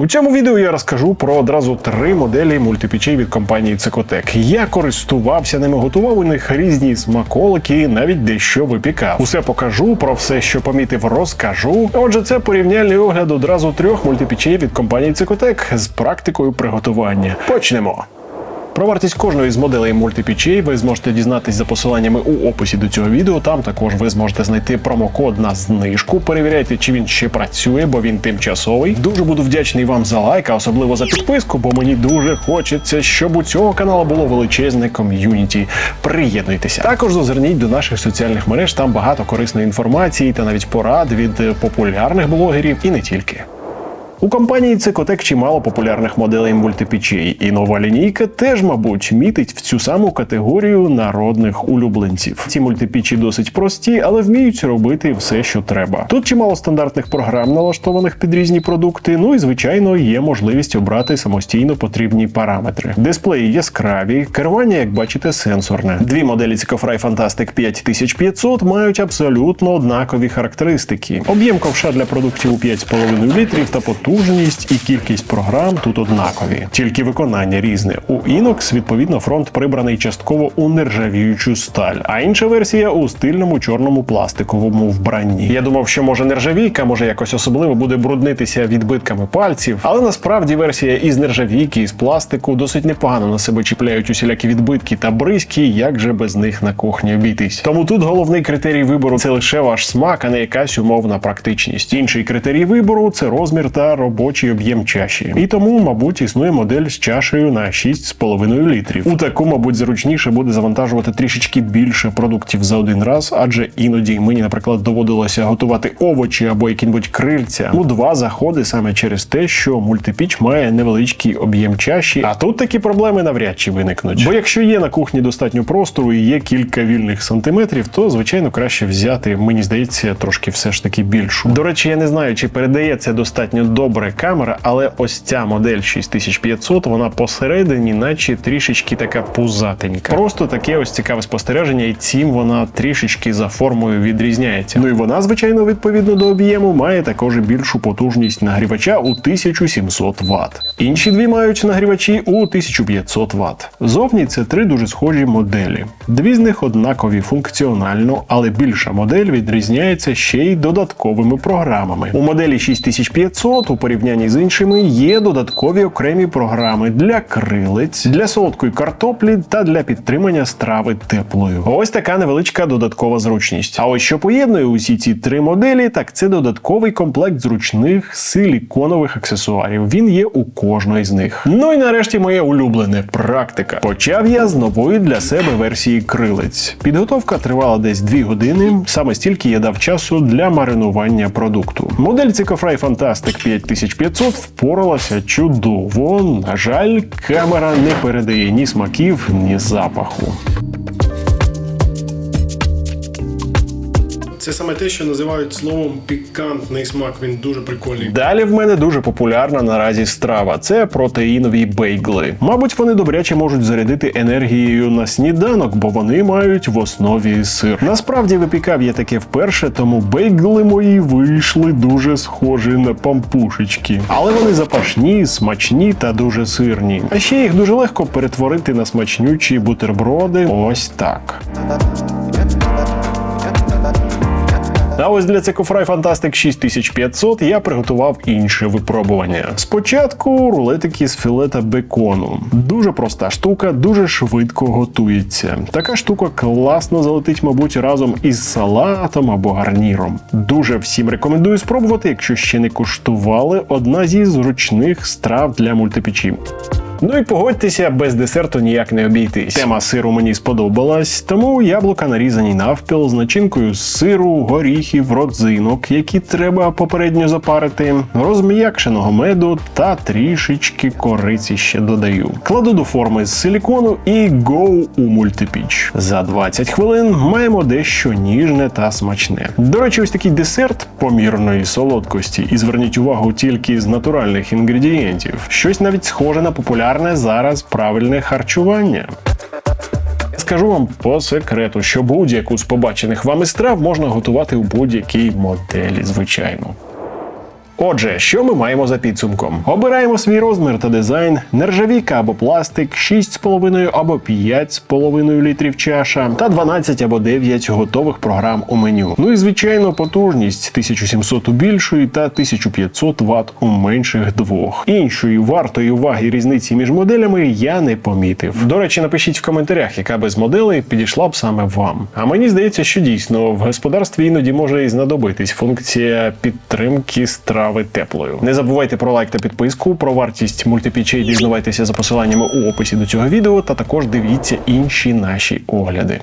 У цьому відео я розкажу про одразу три моделі мультипічей від компанії Цикотек. Я користувався ними, готував у них різні смаколики, навіть дещо випікав. Усе покажу, про все, що помітив, розкажу. Отже, це порівняльний огляд одразу трьох мультипічей від компанії Цикотек з практикою приготування. Почнемо. Про вартість кожної з моделей мультипічей ви зможете дізнатись за посиланнями у описі до цього відео. Там також ви зможете знайти промокод на знижку. Перевіряйте, чи він ще працює, бо він тимчасовий. Дуже буду вдячний вам за лайк, а особливо за підписку, бо мені дуже хочеться, щоб у цього каналу було величезне ком'юніті. Приєднуйтеся. Також зазирніть до наших соціальних мереж. Там багато корисної інформації та навіть порад від популярних блогерів і не тільки. У компанії Цикотек чимало популярних моделей мультипічей, і нова лінійка теж, мабуть, мітить в цю саму категорію народних улюбленців. Ці мультипічі досить прості, але вміють робити все, що треба. Тут чимало стандартних програм, налаштованих під різні продукти. Ну і звичайно є можливість обрати самостійно потрібні параметри. Дисплеї яскраві, керування, як бачите, сенсорне. Дві моделі Цикофрай Fantastic 5500 мають абсолютно однакові характеристики. Об'єм ковша для продуктів у 5,5 літрів та потужність і кількість програм тут однакові, тільки виконання різне. У Inox, відповідно, фронт прибраний частково у нержавіючу сталь, а інша версія у стильному чорному пластиковому вбранні. Я думав, що може нержавійка, може якось особливо буде бруднитися відбитками пальців, але насправді версія із нержавійки, із пластику досить непогано на себе чіпляють усілякі відбитки та бризки, як же без них на кухні обійтись. Тому тут головний критерій вибору це лише ваш смак, а не якась умовна практичність. Інший критерій вибору це розмір та робочий об'єм чаші. І тому, мабуть, існує модель з чашею на 6,5 літрів. У таку, мабуть, зручніше буде завантажувати трішечки більше продуктів за один раз, адже іноді мені, наприклад, доводилося готувати овочі або які-небудь крильця у два заходи саме через те, що мультипіч має невеличкий об'єм чаші. А тут такі проблеми навряд чи виникнуть. Бо якщо є на кухні достатньо простору і є кілька вільних сантиметрів, то звичайно краще взяти, мені здається, трошки все ж таки більшу. До речі, я не знаю, чи передається достатньо добре камера, але ось ця модель 6500, вона посередині, наче трішечки така пузатенька. Просто таке ось цікаве спостереження, і цим вона трішечки за формою відрізняється. Ну і вона, звичайно, відповідно до об'єму, має також більшу потужність нагрівача у 1700 Вт. Інші дві мають нагрівачі у 1500 Вт. Зовні це три дуже схожі моделі. Дві з них однакові функціонально, але більша модель відрізняється ще й додатковими програмами. У моделі 6500 у порівнянні з іншими є додаткові окремі програми для крилець, для солодкої картоплі та для підтримання страви теплою. Ось така невеличка додаткова зручність. А ось що поєднує усі ці три моделі, так це додатковий комплект зручних силіконових аксесуарів. Він є у кожної з них. Ну і нарешті моє улюблене практика. Почав я з нової для себе версії крилець. Підготовка тривала десь 2 години. Саме стільки я дав часу для маринування продукту. Модель Cicofry Fantastic 5500 впоралася чудово. На жаль, камера не передає ні смаків, ні запаху. Це саме те, що називають словом пікантний смак. Він дуже прикольний. Далі в мене дуже популярна наразі страва. Це протеїнові бейгли. Мабуть, вони добряче можуть зарядити енергією на сніданок, бо вони мають в основі сир. Насправді випікав я таке вперше, тому бейгли мої вийшли дуже схожі на пампушечки. Але вони запашні, смачні та дуже сирні. А ще їх дуже легко перетворити на смачнючі бутерброди. Ось так. А ось для Cecofry Fantastic 6500 я приготував інше випробування. Спочатку рулетики з філета бекону. Дуже проста штука, дуже швидко готується. Така штука класно залетить, мабуть, разом із салатом або гарніром. Дуже всім рекомендую спробувати, якщо ще не куштували. Одна зі зручних страв для мультипечі. Ну і погодьтеся, без десерту ніяк не обійтись. Тема сиру мені сподобалась, тому яблука нарізані навпіл з начинкою з сиру, горіхів, родзинок, які треба попередньо запарити, розм'якшеного меду та трішечки кориці ще додаю. Кладу до форми з силікону і go у мультипіч. За 20 хвилин маємо дещо ніжне та смачне. До речі, ось такий десерт помірної солодкості, і зверніть увагу тільки з натуральних інгредієнтів. Щось навіть схоже на популярне зараз правильне харчування. Скажу вам по секрету, що будь-яку з побачених вами страв можна готувати у будь-якій моделі, звичайно. Отже, що ми маємо за підсумком? Обираємо свій розмір та дизайн, нержавійка або пластик, 6,5 або 5,5 літрів чаша та 12 або 9 готових програм у меню. Ну і звичайно, потужність 1700 у більшої та 1500 Вт у менших двох. Іншої вартої уваги різниці між моделями я не помітив. До речі, напишіть в коментарях, яка без моделей підійшла б саме вам. А мені здається, що дійсно в господарстві іноді може і знадобитись функція підтримки страви теплою. Не забувайте про лайк та підписку. Про вартість мультипічей дізнавайтеся за посиланнями у описі до цього відео, та також дивіться інші наші огляди.